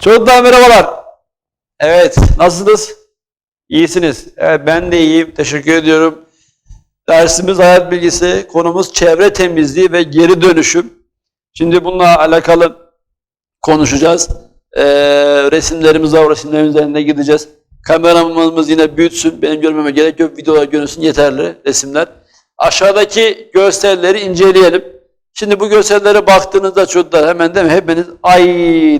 Çocuklar merhabalar. Evet, nasılsınız? İyisiniz. Evet, ben de iyiyim. Teşekkür ediyorum. Dersimiz hayat bilgisi, konumuz çevre temizliği ve geri dönüşüm. Şimdi bununla alakalı konuşacağız. Ee, resimlerimiz var, resimlerin üzerinde gideceğiz. Kameramız yine büyütsün, benim görmeme gerek yok. Videolar görünsün yeterli resimler. Aşağıdaki görselleri inceleyelim. Şimdi bu görsellere baktığınızda çocuklar hemen mi? Hepiniz ay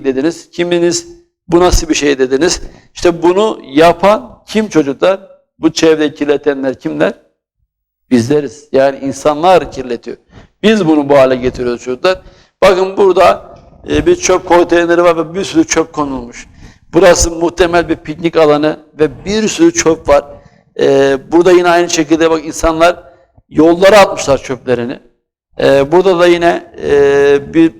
dediniz. Kiminiz bu nasıl bir şey dediniz. İşte bunu yapan kim çocuklar? Bu çevre kirletenler kimler? Bizleriz. Yani insanlar kirletiyor. Biz bunu bu hale getiriyoruz çocuklar. Bakın burada e, bir çöp konteyneri var ve bir sürü çöp konulmuş. Burası muhtemel bir piknik alanı ve bir sürü çöp var. E, burada yine aynı şekilde bak insanlar yollara atmışlar çöplerini. E, burada da yine e, bir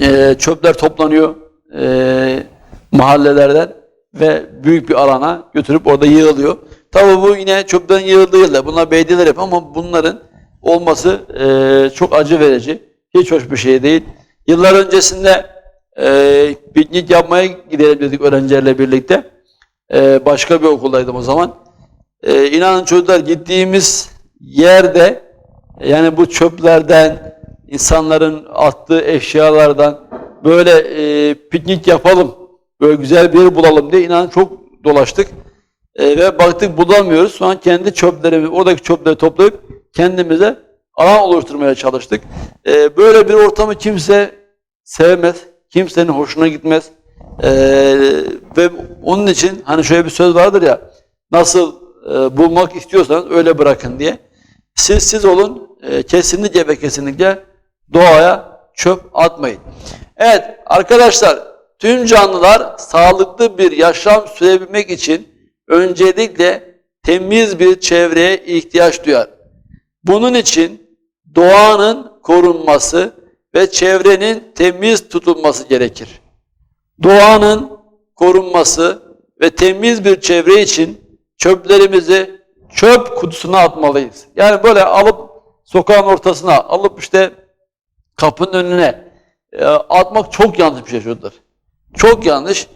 e, çöpler toplanıyor e, mahallelerden ve büyük bir alana götürüp orada yığılıyor. Tabii bu yine çöpten yığıldığıyla bunlar belediyeler yapıyor ama bunların olması e, çok acı verici. Hiç hoş bir şey değil. Yıllar öncesinde e, piknik yapmaya gidelim dedik öğrencilerle birlikte. E, başka bir okuldaydım o zaman. E, inanın çocuklar gittiğimiz yerde yani bu çöplerden, insanların attığı eşyalardan böyle e, piknik yapalım, böyle güzel bir yer bulalım diye inanın çok dolaştık. E, ve baktık bulamıyoruz. Sonra kendi çöplerimizi, oradaki çöpleri toplayıp kendimize alan oluşturmaya çalıştık. E, böyle bir ortamı kimse sevmez, kimsenin hoşuna gitmez. E, ve onun için hani şöyle bir söz vardır ya, nasıl e, bulmak istiyorsanız öyle bırakın diye. Siz siz olun, e, kesinlikle ve kesinlikle doğaya çöp atmayın. Evet arkadaşlar, tüm canlılar sağlıklı bir yaşam sürebilmek için öncelikle temiz bir çevreye ihtiyaç duyar. Bunun için doğanın korunması ve çevrenin temiz tutulması gerekir. Doğanın korunması ve temiz bir çevre için çöplerimizi çöp kutusuna atmalıyız. Yani böyle alıp sokağın ortasına alıp işte kapının önüne e, atmak çok yanlış bir şey çocuklar. Çok yanlış.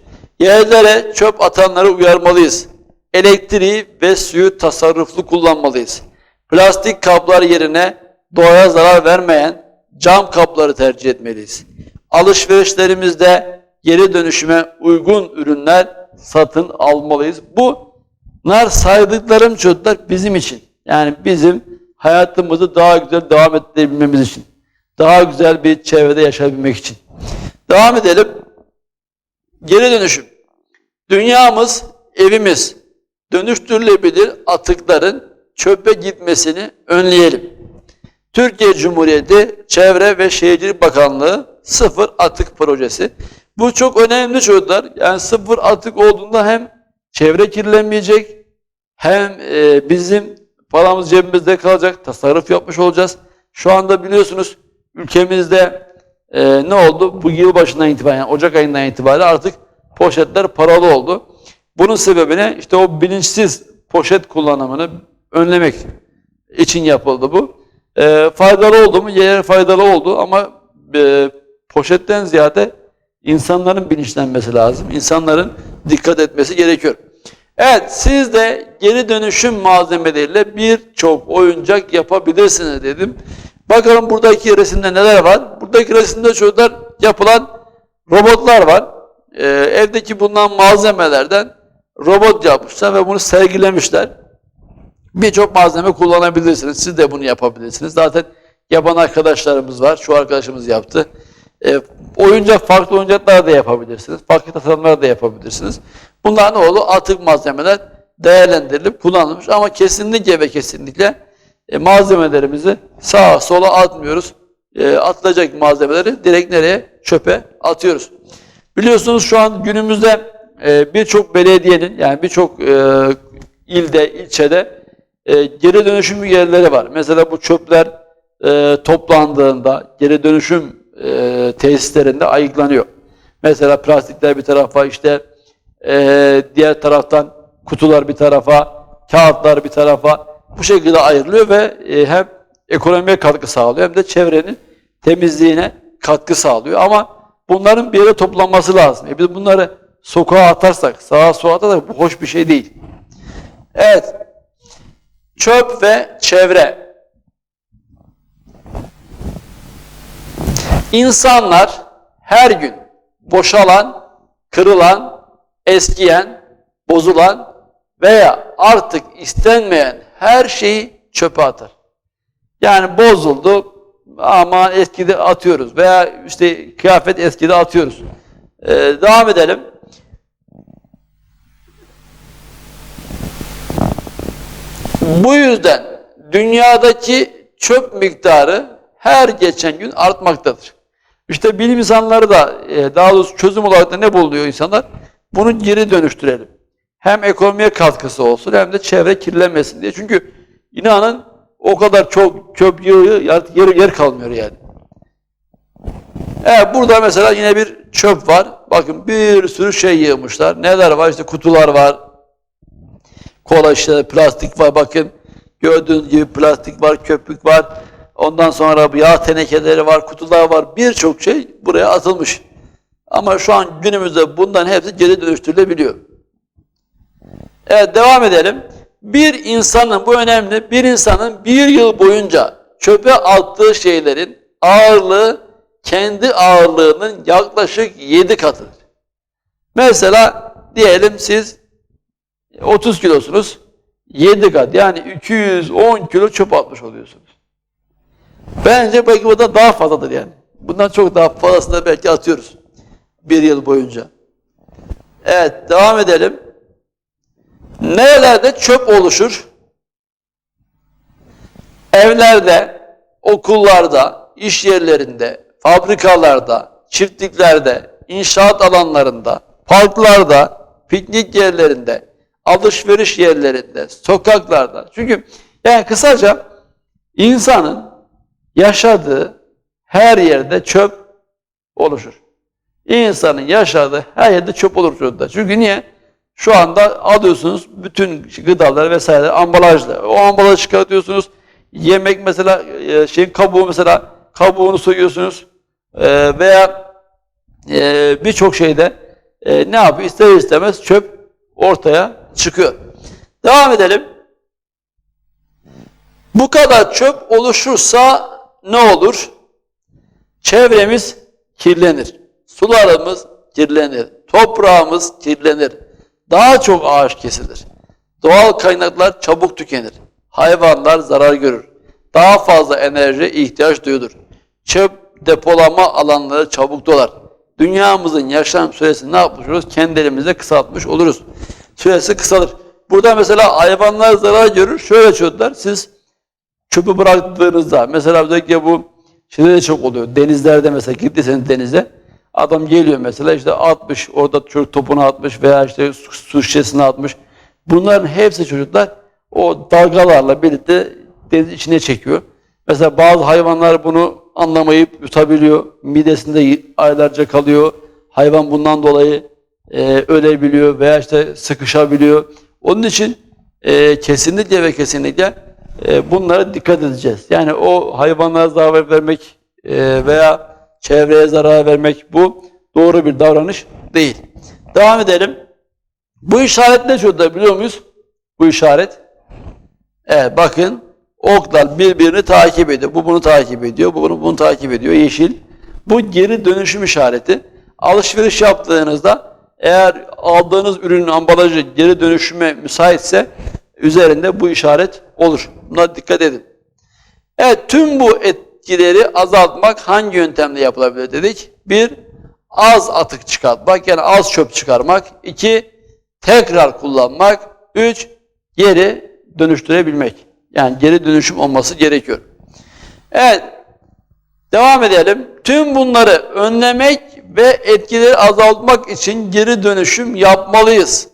Yerlere çöp atanları uyarmalıyız. Elektriği ve suyu tasarruflu kullanmalıyız. Plastik kaplar yerine doğaya zarar vermeyen cam kapları tercih etmeliyiz. Alışverişlerimizde geri dönüşüme uygun ürünler satın almalıyız. Bunlar saydıklarım çocuklar bizim için. Yani bizim hayatımızı daha güzel devam ettirebilmemiz için. Daha güzel bir çevrede yaşayabilmek için. Devam edelim. Geri dönüşüm. Dünyamız, evimiz dönüştürülebilir atıkların çöpe gitmesini önleyelim. Türkiye Cumhuriyeti Çevre ve Şehircilik Bakanlığı sıfır atık projesi. Bu çok önemli çocuklar. Yani sıfır atık olduğunda hem çevre kirlenmeyecek hem e, bizim paramız cebimizde kalacak, tasarruf yapmış olacağız. Şu anda biliyorsunuz ülkemizde e, ne oldu? Bu yıl başından itibaren, yani Ocak ayından itibaren artık poşetler paralı oldu. Bunun sebebine işte o bilinçsiz poşet kullanımını önlemek için yapıldı bu. E, faydalı oldu mu? Yer faydalı oldu ama e, poşetten ziyade insanların bilinçlenmesi lazım. İnsanların dikkat etmesi gerekiyor. Evet, siz de geri dönüşüm malzemeleriyle birçok oyuncak yapabilirsiniz dedim. Bakalım buradaki resimde neler var? Buradaki resimde çocuklar yapılan robotlar var. Ee, evdeki bulunan malzemelerden robot yapmışlar ve bunu sergilemişler. Birçok malzeme kullanabilirsiniz. Siz de bunu yapabilirsiniz. Zaten yapan arkadaşlarımız var. Şu arkadaşımız yaptı. E, oyuncak, farklı oyuncaklar da yapabilirsiniz. Farklı tasarımlar da yapabilirsiniz. Bunlar ne oldu? Atık malzemeler değerlendirilip kullanılmış. Ama kesinlikle ve kesinlikle e, malzemelerimizi sağa sola atmıyoruz. E, atılacak malzemeleri direkt nereye? Çöpe atıyoruz. Biliyorsunuz şu an günümüzde e, birçok belediyenin yani birçok e, ilde, ilçede e, geri dönüşüm yerleri var. Mesela bu çöpler e, toplandığında geri dönüşüm e, tesislerinde ayıklanıyor. Mesela plastikler bir tarafa işte e, diğer taraftan kutular bir tarafa, kağıtlar bir tarafa bu şekilde ayrılıyor ve e, hem ekonomiye katkı sağlıyor hem de çevrenin temizliğine katkı sağlıyor. Ama bunların bir yere toplanması lazım. E biz bunları sokağa atarsak, sağa sola atarsak bu hoş bir şey değil. Evet. Çöp ve çevre. İnsanlar her gün boşalan, kırılan, eskiyen, bozulan veya artık istenmeyen her şeyi çöpe atar. Yani bozuldu ama eskide atıyoruz veya işte kıyafet eskide atıyoruz. Ee, devam edelim. Bu yüzden dünyadaki çöp miktarı her geçen gün artmaktadır. İşte bilim insanları da e, daha doğrusu çözüm olarak da ne buluyor insanlar? Bunu geri dönüştürelim. Hem ekonomiye katkısı olsun hem de çevre kirlenmesin diye. Çünkü inanın o kadar çok çöp yığıyor artık yer, yer kalmıyor yani. Evet burada mesela yine bir çöp var. Bakın bir sürü şey yığmışlar. Neler var? İşte kutular var. Kola işte plastik var. Bakın gördüğünüz gibi plastik var, köpük var. Ondan sonra yağ tenekeleri var, kutular var. Birçok şey buraya atılmış. Ama şu an günümüzde bundan hepsi geri dönüştürülebiliyor. Evet devam edelim. Bir insanın, bu önemli, bir insanın bir yıl boyunca çöpe attığı şeylerin ağırlığı kendi ağırlığının yaklaşık 7 katıdır. Mesela diyelim siz 30 kilosunuz, 7 kat yani 210 kilo çöp atmış oluyorsunuz. Bence belki bu da daha fazladır yani. Bundan çok daha fazlasını belki atıyoruz bir yıl boyunca. Evet devam edelim. Nerelerde çöp oluşur? Evlerde, okullarda, iş yerlerinde, fabrikalarda, çiftliklerde, inşaat alanlarında, parklarda, piknik yerlerinde, alışveriş yerlerinde, sokaklarda. Çünkü yani kısaca insanın yaşadığı her yerde çöp oluşur. İnsanın yaşadığı her yerde çöp olur çocuklar. Çünkü niye? Şu anda alıyorsunuz bütün gıdalar vesaire ambalajla. O ambalajı çıkartıyorsunuz. Yemek mesela e, şeyin kabuğu mesela kabuğunu soyuyorsunuz. E, veya e, birçok şeyde ne yapıyor? İster istemez çöp ortaya çıkıyor. Devam edelim. Bu kadar çöp oluşursa ne olur? Çevremiz kirlenir. Sularımız kirlenir. Toprağımız kirlenir. Daha çok ağaç kesilir. Doğal kaynaklar çabuk tükenir. Hayvanlar zarar görür. Daha fazla enerji ihtiyaç duyulur. Çöp depolama alanları çabuk dolar. Dünyamızın yaşam süresini ne yapmış oluruz? Kendi kısaltmış oluruz. Süresi kısalır. Burada mesela hayvanlar zarar görür. Şöyle çocuklar, siz çöpü bıraktığınızda, mesela özellikle bu şeyde de çok oluyor. Denizlerde mesela gittiyseniz denize, Adam geliyor mesela işte atmış, orada çocuk topunu atmış veya işte su, su şişesini atmış. Bunların hepsi çocuklar o dalgalarla birlikte deniz içine çekiyor. Mesela bazı hayvanlar bunu anlamayıp yutabiliyor. Midesinde aylarca kalıyor. Hayvan bundan dolayı e, ölebiliyor veya işte sıkışabiliyor. Onun için e, kesinlikle ve kesinlikle e, bunlara dikkat edeceğiz. Yani o hayvanlara zarar vermek e, veya çevreye zarar vermek bu doğru bir davranış değil. Devam edelim. Bu işaret ne şurada biliyor muyuz? Bu işaret. Evet bakın oklar birbirini takip ediyor. Bu bunu takip ediyor. Bu bunu, bunu takip ediyor. Yeşil. Bu geri dönüşüm işareti. Alışveriş yaptığınızda eğer aldığınız ürünün ambalajı geri dönüşüme müsaitse üzerinde bu işaret olur. Buna dikkat edin. Evet tüm bu et, etkileri azaltmak hangi yöntemle yapılabilir dedik? Bir, az atık çıkartmak yani az çöp çıkarmak. İki, tekrar kullanmak. Üç, geri dönüştürebilmek. Yani geri dönüşüm olması gerekiyor. Evet, devam edelim. Tüm bunları önlemek ve etkileri azaltmak için geri dönüşüm yapmalıyız.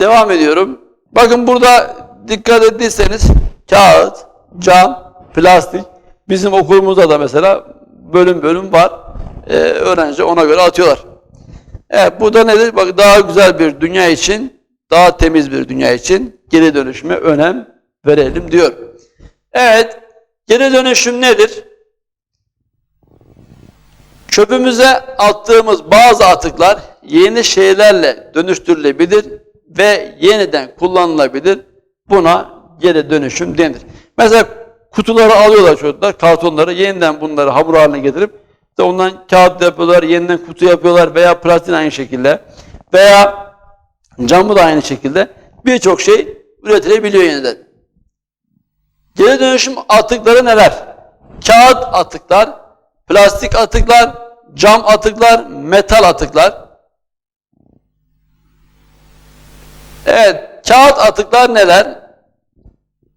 Devam ediyorum. Bakın burada dikkat ettiyseniz kağıt, cam, plastik. Bizim okulumuzda da mesela bölüm bölüm var. Ee, öğrenci ona göre atıyorlar. Evet bu da nedir? Bak daha güzel bir dünya için, daha temiz bir dünya için geri dönüşüme önem verelim diyor. Evet, geri dönüşüm nedir? Çöpümüze attığımız bazı atıklar yeni şeylerle dönüştürülebilir ve yeniden kullanılabilir. Buna geri dönüşüm denir. Mesela kutuları alıyorlar çocuklar, kartonları yeniden bunları hamur haline getirip işte ondan kağıt yapıyorlar, yeniden kutu yapıyorlar veya plastik aynı şekilde veya camı da aynı şekilde birçok şey üretilebiliyor yeniden. Geri dönüşüm atıkları neler? Kağıt atıklar, plastik atıklar, cam atıklar, metal atıklar. Evet, kağıt atıklar neler?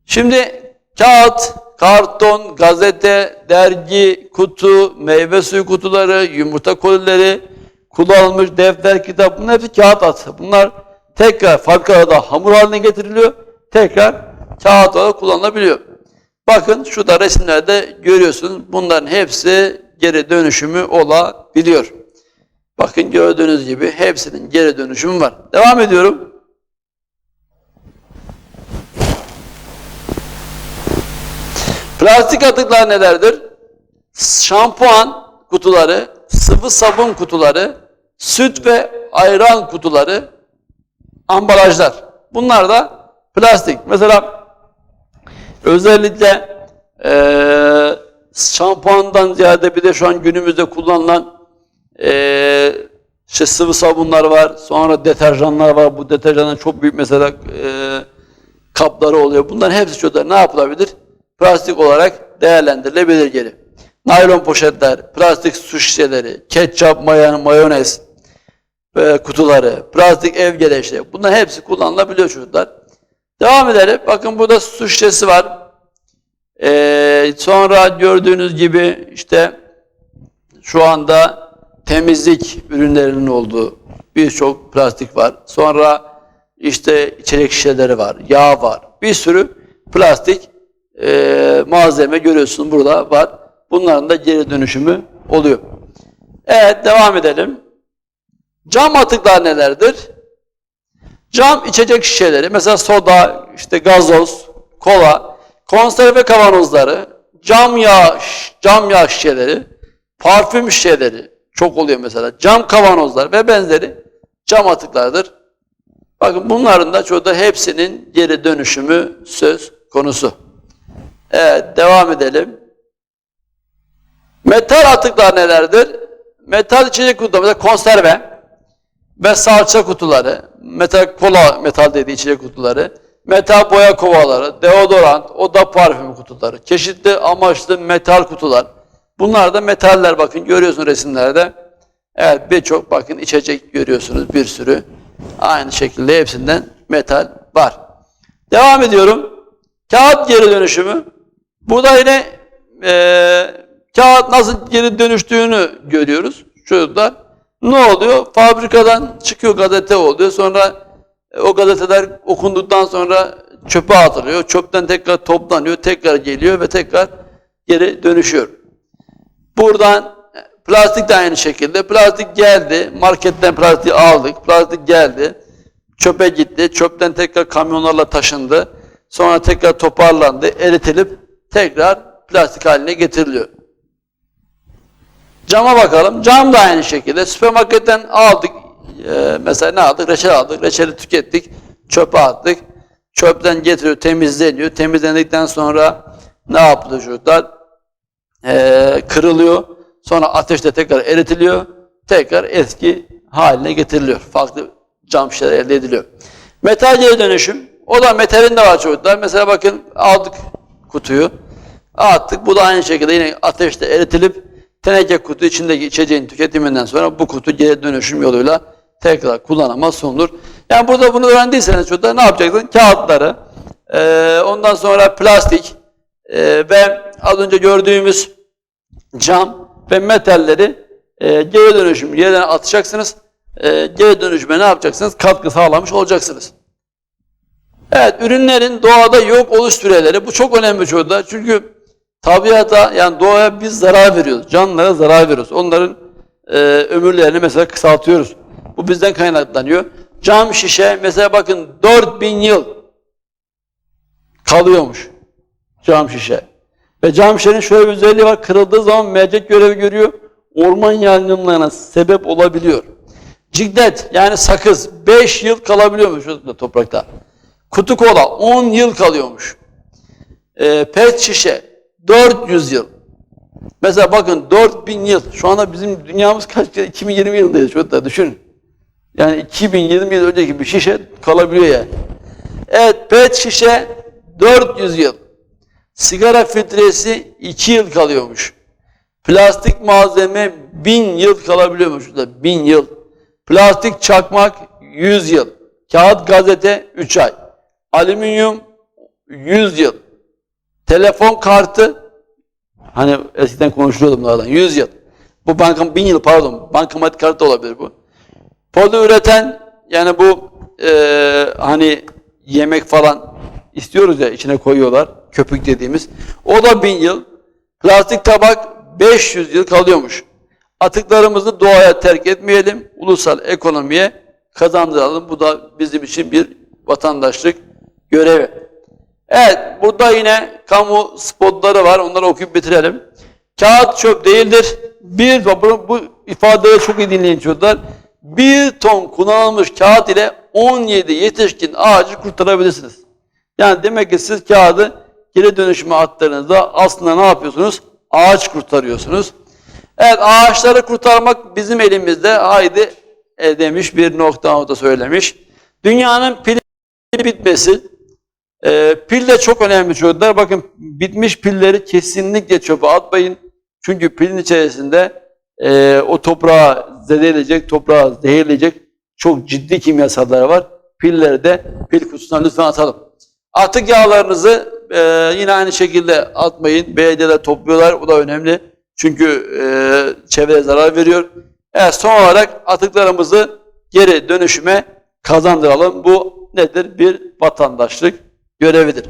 Şimdi kağıt, karton, gazete, dergi, kutu, meyve suyu kutuları, yumurta kolileri, kullanılmış defter, kitap bunlar hepsi kağıt atığı. Bunlar tekrar fabrikada hamur haline getiriliyor. Tekrar kağıt olarak kullanılabiliyor. Bakın şurada resimlerde görüyorsunuz. Bunların hepsi geri dönüşümü olabiliyor. Bakın gördüğünüz gibi hepsinin geri dönüşümü var. Devam ediyorum. Plastik atıklar nelerdir? Şampuan kutuları, sıvı sabun kutuları, süt ve ayran kutuları, ambalajlar. Bunlar da plastik. Mesela özellikle eee şampuandan ziyade bir de şu an günümüzde kullanılan eee işte sıvı sabunlar var, sonra deterjanlar var. Bu deterjanın çok büyük mesela eee kapları oluyor. Bunların hepsi çocuklar ne yapılabilir? Plastik olarak değerlendirilebilir geri. Naylon poşetler, plastik su şişeleri, ketçap, mayan, mayonez e, kutuları, plastik ev gereçleri. Bunların hepsi kullanılabiliyor çocuklar. Devam edelim. Bakın burada su şişesi var. Ee, sonra gördüğünüz gibi işte şu anda temizlik ürünlerinin olduğu birçok plastik var. Sonra işte içecek şişeleri var, yağ var. Bir sürü plastik e, malzeme görüyorsun burada var. Bunların da geri dönüşümü oluyor. Evet devam edelim. Cam atıklar nelerdir? Cam içecek şişeleri, mesela soda, işte gazoz, kola, konserve kavanozları, cam yağ, cam yağ şişeleri, parfüm şişeleri çok oluyor mesela. Cam kavanozlar ve benzeri cam atıklardır. Bakın bunların da çoğu da hepsinin geri dönüşümü söz konusu. Evet, devam edelim. Metal atıklar nelerdir? Metal içecek kutuları, mesela konserve ve salça kutuları, metal kola metal dediği içecek kutuları, metal boya kovaları, deodorant, oda parfümü kutuları, çeşitli amaçlı metal kutular. Bunlar da metaller bakın görüyorsunuz resimlerde. Evet birçok bakın içecek görüyorsunuz bir sürü. Aynı şekilde hepsinden metal var. Devam ediyorum. Kağıt geri dönüşümü. Burada yine eee kağıt nasıl geri dönüştüğünü görüyoruz. Çocuklar ne oluyor? Fabrikadan çıkıyor gazete oluyor. Sonra e, o gazeteler okunduktan sonra çöpe atılıyor. Çöpten tekrar toplanıyor. Tekrar geliyor ve tekrar geri dönüşüyor. Buradan e, plastik de aynı şekilde. Plastik geldi. Marketten plastiği aldık. Plastik geldi. Çöpe gitti. Çöpten tekrar kamyonlarla taşındı. Sonra tekrar toparlandı. Eritilip tekrar plastik haline getiriliyor. Cama bakalım. Cam da aynı şekilde. Süpermarketten aldık. Ee, mesela ne aldık? Reçel aldık. Reçeli tükettik. Çöpe attık. Çöpten getiriyor, temizleniyor. Temizlendikten sonra ne yapılıyor çocuklar? Ee, kırılıyor. Sonra ateşte tekrar eritiliyor. Tekrar eski haline getiriliyor. Farklı cam şişeler elde ediliyor. Metal geri dönüşüm. O da metalin de var çocuklar. Mesela bakın aldık kutuyu. Attık. Bu da aynı şekilde yine ateşte eritilip teneke kutu içindeki içeceğin tüketiminden sonra bu kutu geri dönüşüm yoluyla tekrar kullanıma sunulur. Yani burada bunu öğrendiyseniz çocuklar ne yapacaksınız? Kağıtları, e, ondan sonra plastik e, ve az önce gördüğümüz cam ve metalleri e, geri dönüşüm yerine atacaksınız. E, geri dönüşüme ne yapacaksınız? Katkı sağlamış olacaksınız. Evet, ürünlerin doğada yok oluş süreleri bu çok önemli çocuklar. Çünkü tabiata yani doğaya biz zarar veriyoruz. Canlılara zarar veriyoruz. Onların e, ömürlerini mesela kısaltıyoruz. Bu bizden kaynaklanıyor. Cam şişe mesela bakın 4000 yıl kalıyormuş cam şişe. Ve cam şişenin şöyle bir özelliği var. Kırıldığı zaman mercek görevi görüyor. orman yangınlarına sebep olabiliyor. Ciklet yani sakız 5 yıl kalabiliyormuş toprakta. Kutu kola 10 yıl kalıyormuş. Ee, pet şişe 400 yıl. Mesela bakın 4000 yıl. Şu anda bizim dünyamız kaç yıl? 2020 yılındayız çocuklar düşünün. Yani 2020 yıl önceki bir şişe kalabiliyor yani. Evet pet şişe 400 yıl. Sigara filtresi 2 yıl kalıyormuş. Plastik malzeme 1000 yıl kalabiliyormuş. da 1000 yıl. Plastik çakmak 100 yıl. Kağıt gazete 3 ay. Alüminyum 100 yıl. Telefon kartı hani eskiden konuşuluyordum bunlardan 100 yıl. Bu bankam 1000 yıl pardon. Bankamatik kartı olabilir bu. Poli üreten yani bu eee, hani yemek falan istiyoruz ya içine koyuyorlar. Köpük dediğimiz. O da 1000 yıl. Plastik tabak 500 yıl kalıyormuş. Atıklarımızı doğaya terk etmeyelim. Ulusal ekonomiye kazandıralım. Bu da bizim için bir vatandaşlık görevi. Evet, burada yine kamu spotları var. Onları okuyup bitirelim. Kağıt çöp değildir. Bir, bu, bu ifadeyi çok iyi dinleyin çocuklar. Bir ton kullanılmış kağıt ile 17 yetişkin ağacı kurtarabilirsiniz. Yani demek ki siz kağıdı geri dönüşüme attığınızda aslında ne yapıyorsunuz? Ağaç kurtarıyorsunuz. Evet ağaçları kurtarmak bizim elimizde. Haydi e, demiş bir nokta da söylemiş. Dünyanın pili bitmesi. E, pil de çok önemli çocuklar. Bakın bitmiş pilleri kesinlikle çöpe atmayın. Çünkü pilin içerisinde e, o toprağı zedeleyecek, toprağı zehirleyecek çok ciddi kimyasallar var. Pilleri de pil kutusuna lütfen atalım. Atık yağlarınızı e, yine aynı şekilde atmayın. Belediyeler topluyorlar. Bu da önemli. Çünkü e, çevreye zarar veriyor. Evet, son olarak atıklarımızı geri dönüşüme kazandıralım. Bu nedir? Bir vatandaşlık görevidir.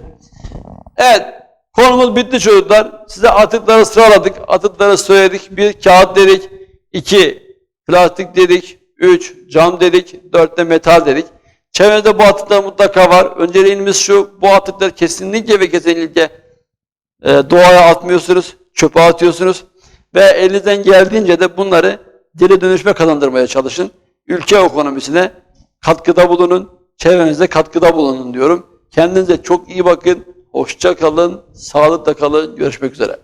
Evet, konumuz bitti çocuklar. Size atıkları sıraladık. Atıkları söyledik. Bir, kağıt dedik. iki plastik dedik. Üç, cam dedik. Dört de metal dedik. Çevrede bu atıklar mutlaka var. Önceliğimiz şu, bu atıkları kesinlikle ve kesinlikle e, doğaya atmıyorsunuz, çöpe atıyorsunuz. Ve elinizden geldiğince de bunları geri dönüşme kazandırmaya çalışın. Ülke ekonomisine katkıda bulunun, çevrenize katkıda bulunun diyorum. Kendinize çok iyi bakın, hoşça kalın, sağlıkla kalın, görüşmek üzere.